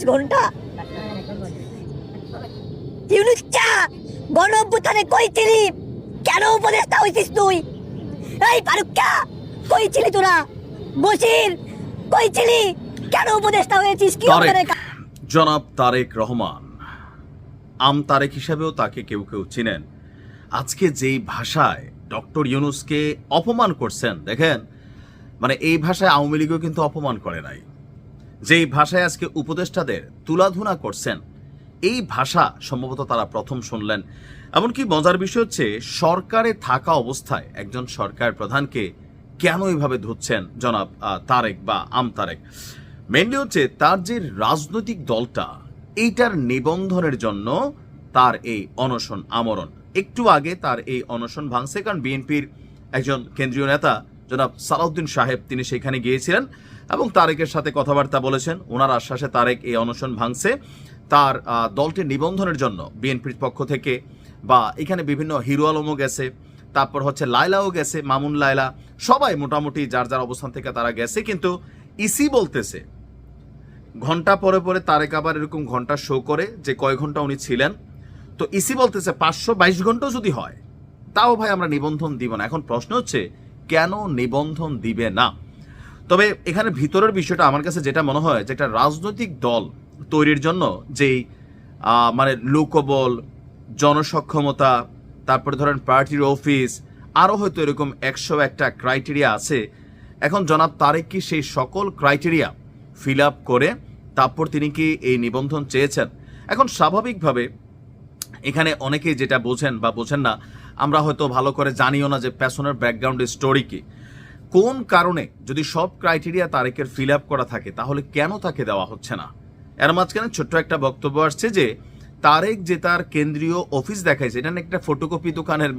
চব্বিশ ঘণ্টা? ইউনুস চা গণ অভ্যুত্থানে কই ছিলি? কেন হয়েছিস তুই? এই ফারুক্কা কই ছিলি তোরা? বসির কই ছিলি? কেন হয়েছিস? কা- জনাব তারেক রহমান আম তারেক হিসাবেও তাকে কেউ কেউ চিনেন। আজকে যেই ভাষায় ডক্টর ইউনুসকে অপমান করছেন দেখেন মানে এই ভাষায় আওয়ামী লীগও কিন্তু অপমান করে নাই। যেই ভাষায় আজকে উপদেষ্টাদের তুলাধুনা করছেন, এই ভাষা সম্ভবত তারা প্রথম শুনলেন। এমনকি মজার বিষয় হচ্ছে, সরকারে থাকা অবস্থায় একজন সরকার প্রধানকে কেন এইভাবে ধুচ্ছেন জনাব তারেক বা আম তারেক? মেনলি হচ্ছে, তার যে রাজনৈতিক দলটা, এইটার নিবন্ধনের জন্য তার এই অনশন আমরণ। একটু আগে তার এই অনশন ভাঙছে, কারণ বিএনপির একজন কেন্দ্রীয় নেতা জনাব সালাউদ্দিন সাহেব তিনি সেখানে গিয়েছিলেন এবং তারেকের সাথে কথাবার্তা বলেছেন। ওনার আশ্বাসে তারেক এই অনশন ভাঙছে। তার আহ, দলটির নিবন্ধনের জন্য বিএনপির পক্ষ থেকে বা এখানে বিভিন্ন হিরো আলমও গেছে তারপর হচ্ছে লায়লাও গেছে মামুন লায়লা সবাই মোটামুটি যার যার অবস্থান থেকে তারা গেছে। কিন্তু ইসি বলতেছে ঘণ্টা পরে পরে তারেক আবার এরকম ঘণ্টা শো করে যে কয় ঘণ্টা উনি ছিলেন। তো ইসি বলতেছে পাঁচশো বাইশ ঘন্টাও যদি হয় তাও ভাই আমরা নিবন্ধন দিব না। এখন প্রশ্ন হচ্ছে কেন নিবন্ধন দিবে না? তবে এখানে ভিতরের বিষয়টা আমার কাছে যেটা মনে হয় যে একটা রাজনৈতিক দল তৈরির জন্য যেই মানে লোকবল, জনসক্ষমতা, তারপরে ধরেন পার্টির অফিস আরও হয়তো এরকম একশো একটা ক্রাইটেরিয়া আছে। এখন জনাব তারেক কি সেই সকল ক্রাইটেরিয়া ফিল আপ করে তারপর তিনি কি এই নিবন্ধন চেয়েছেন? এখন স্বাভাবিকভাবে এখানে অনেকেই যেটা বোঝেন বা বোঝেন না, আমরা হয়তো ভালো করে জানিও না যে প্যাশনের ব্যাকগ্রাউন্ড স্টোরি কি। কোন কারণে যদি সব ক্রাইটেরিয়া তারেকের ফিল আপ করা থাকে, তাহলে কেন তাকে দেওয়া হচ্ছে না? এর মাঝখানে ছোট্ট একটা বক্তব্য আসছে যে, তারেক যে তার কেন্দ্রীয় অফিস দেখাইছে, এটা না একটা ফটোকপি দোকানের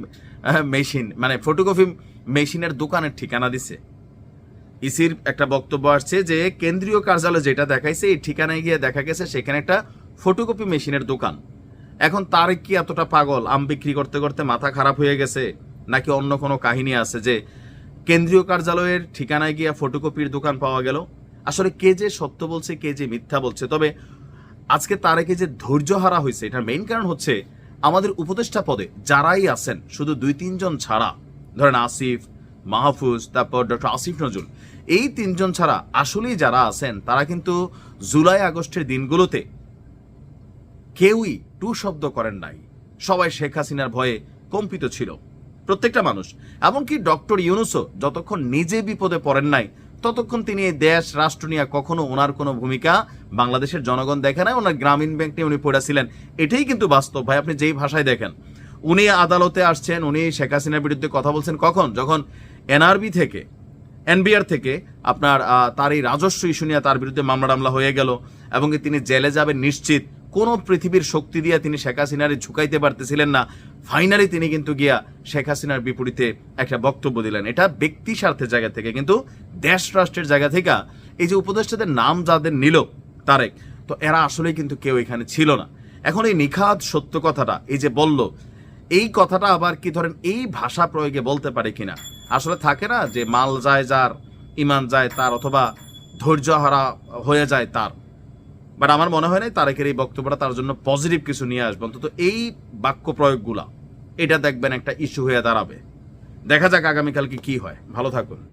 মেশিন মানে ফটোকপি মেশিনের দোকানের ঠিকানা দিছে। ইসির একটা বক্তব্য আসছে যে, কেন্দ্রীয় কার্যালয় যেটা দেখাইছে, এই ঠিকানায় গিয়ে দেখা গেছে, সেখানে একটা ফটোকপি মেশিনের দোকান। এখন তার কি এতটা পাগল? আম বিক্রি করতে করতে মাথা খারাপ হয়ে গেছে? নাকি অন্য কোনো কাহিনী আছে যে কেন্দ্রীয় কার্যালয়ের ঠিকানায় গিয়ে ফটোকপির দোকান পাওয়া গেল? আসলে কে যে সত্য বলছে, কে যে মিথ্যা বলছে? তবে আজকে তারেকে যে ধৈর্য হারা হয়েছে, এটার মেইন কারণ হচ্ছে আমাদের উপদেষ্টা পদে যারাই আছেন, শুধু দুই, তিনজন ছাড়া। ধরেন আসিফ, মাহফুজ, তারপর ডক্টর আসিফ নজরুল। এই তিনজন ছাড়া আসলেই যারা আছেন, তারা কিন্তু জুলাই আগস্টের দিনগুলোতে কেউই টু শব্দ করেন নাই। সবাই শেখ হাসিনার ভয়ে কম্পিত ছিল। প্রত্যেকটা মানুষ, এমনকি ডক্টর ইউনুসও যতক্ষণ নিজে বিপদে পড়েন নাই, ততক্ষণ তিনি এই দেশ, রাষ্ট্র নিয়ে কখনো ওনার কোনো ভূমিকা বাংলাদেশের জনগণ দেখে নাই, ওনার গ্রামীণ ব্যাংক নিয়ে উনি পড়েছিলেন এটাই কিন্তু বাস্তব, ভাই, আপনি যেই ভাষায় দেখেন। উনি আদালতে আসছেন, উনি শেখ হাসিনার বিরুদ্ধে কথা বলছেন কখন? যখন এনআরবি থেকে, এনবিআর থেকে আপনার তার এই রাজস্ব ইস্যু নিয়ে তার বিরুদ্ধে মামলা টামলা হয়ে গেল এবং তিনি জেলে যাবেন নিশ্চিত। কোন পৃথিবীর শক্তি দিয়া তিনি শেখ হাসিনারে ঝুঁকাইতে পারতেছিলেন না। ফাইনালি তিনি কিন্তু গিয়া শেখ হাসিনার বিপরীতে একটা বক্তব্য দিলেন। এটা ব্যক্তি স্বার্থের জায়গা থেকে, কিন্তু দেশ রাষ্ট্রের জায়গা থেকে এই যে উপদেষ্টাদের নাম যাদের নিল তারেক, তো এরা আসলে কিন্তু কেউ এখানে ছিল না। এখন এই নিখাত সত্য কথাটা, এই যে বলল, এই কথাটা আবার কি ধরেন এই ভাষা প্রয়োগে বলতে পারে কিনা? আসলে থাকে না যে মাল যায় যার, ইমান যায় তার, অথবা ধৈর্য হারা হয়ে যায় তার। বাট আমার মনে হয় না তারেকের এই বক্তব্যটা তার জন্য পজিটিভ কিছু নিয়ে আসবে। অন্তত এই বাক্য প্রয়োগগুলা, এটা দেখবেন একটা ইস্যু হয়ে দাঁড়াবে। দেখা যাক আগামীকালকে কি হয়। ভালো থাকুন।